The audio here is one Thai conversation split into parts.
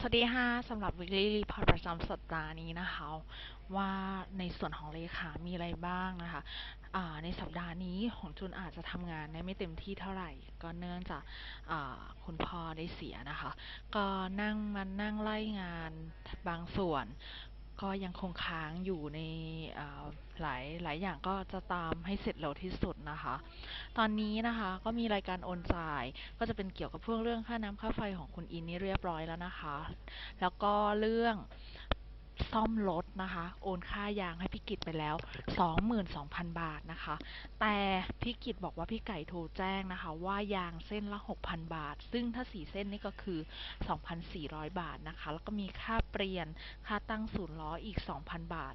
สวัสดีค่ะสำหรับ weekly report ประจำสัปดาห์นี้นะคะ ว่าในส่วนของเลขามีอะไรบ้างนะคะในสัปดาห์นี้ของจุนอาจจะทำงานได้ไม่เต็มที่เท่าไหร่ ก็เนื่องจากคุณพ่อได้เสียนะคะ ก็นั่งมานั่งไล่งานบางส่วน ก็ยังคงค้างอยู่ในหลายหลายอย่างก็จะตามให้เสร็จเร็วที่สุดนะคะ ตอนนี้นะคะก็มีรายการโอนจ่าย ก็จะเป็นเกี่ยวกับพวกเรื่องค่าน้ำค่าไฟของคุณอินนี่เรียบร้อยแล้วนะคะ แล้วก็เรื่อง ซ่อมรถนะคะ โอนค่ายางให้พี่กิตไปแล้ว 22,000 บาทนะคะ แต่พี่กิตบอกว่าพี่ไก่โทรแจ้งนะคะ ว่ายางเส้นละ 6,000 บาท ซึ่งถ้าสีเส้นนี่ก็คือ 2,400 บาทนะคะ แล้วก็มีค่าเปลี่ยนค่าตั้งศูนย์ล้ออีก 2,000 บาท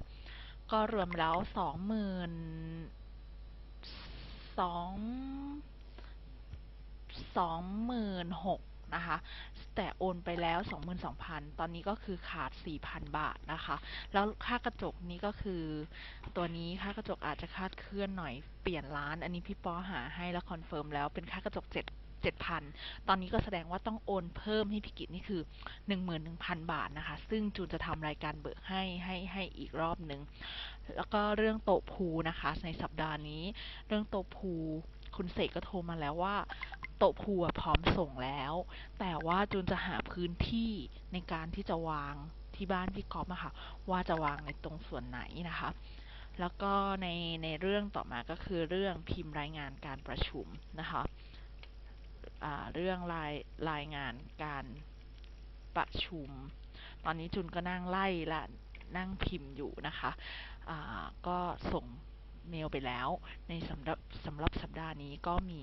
ก็รวมแล้ว 20,000สองสองหมื่ นะคะ แต่โอนไปแล้วสองหมื่นสองพันตอนนี้ก็คือขาดสี่พันบาทนะคะ แล้วค่ากระจกนี้ก็คือ ตัวนี้ค่ากระจกอาจจะคาดเคลื่อนหน่อยเปลี่ยนร้าน อันนี้พี่ป้อหาให้แล้วคอนเฟิร์มแล้วเป็นค่ากระจกเจ็ดเจ็ดพันตอนนี้ก็แสดงว่าต้องโอนเพิ่มให้พี่กิจนี่คือหนึ่งหมื่นหนึ่งพันบาทนะคะ ซึ่งจูนจะทำรายการเบิกให้ให้ให้อีกรอบหนึ่ง แล้วก็เรื่องโต๊ะพูนะคะ ในสัปดาห์นี้ เรื่องโต๊ะพูคุณเสกก็โทรมาแล้วว่า โต๊ะพูพร้อมส่งแล้ว แต่ว่าจูนจะหาพื้นที่ในการที่จะวางที่บ้านพี่กอฟอะค่ะว่าจะวางในตรงส่วนไหนนะคะ แล้วก็ในในเรื่องต่อมาก็คือเรื่องพิมพ์รายงานการประชุมนะคะเรื่องรายรายงานการประชุม ตอนนี้จุนก็นั่งไล่และนั่งพิมพ์อยู่นะคะก็ส่งเมลไปแล้ว ในสำหรับสำหรับสัปดาห์นี้ก็มี